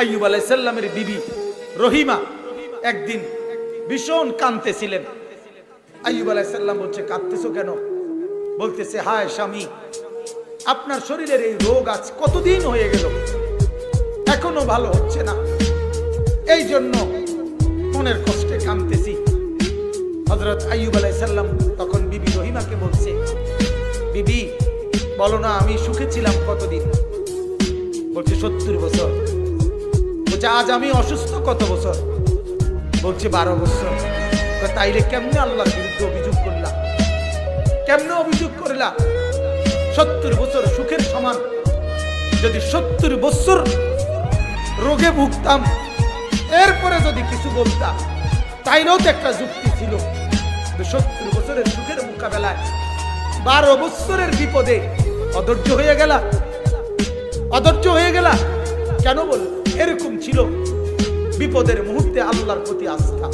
আইয়ুব আলাইসাল্লামের বিবি রহিমা একদিন ভীষণ কাঁদতেছিলেন। আইয়ুব আলাইসাল্লাম বলছে, কাঁদতেছো কেন? বলতেছে, হায় স্বামী, আপনার শরীরের এই রোগ আজ কতদিন হয়ে গেল? এখনও ভালো হচ্ছে না। এই জন্য মনের কষ্টে কাঁদতেছি। হজরত আইয়ুব আলাইসাল্লাম তখন বিবি রহিমাকে বলছে, বিবি, বলো না আমি সুখে ছিলাম কতদিন? বলছে, সত্তর বছর। বলছে, আজ আমি অসুস্থ কত বছর? বলছে, বারো বছর। তাইলে কেমনে আল্লাহর বিরুদ্ধে অভিযোগ করলা? কেমনে অভিযোগ করলা? সত্তর বছর সুখের সমান। যদি সত্তর বছর রোগে ভুগতাম, এরপরে যদি কিছু বলতাম, তাইলেও তো একটা যুক্তি ছিল সত্তর বছরের সুখের মোকাবেলায় বারো বছরের বিপদে অধৈর্য হয়ে গেলা। অধৈর্য হয়ে গেলা? কেন বল এরকম ছিল বিপদের মুহূর্তে আল্লাহর প্রতি আস্থা।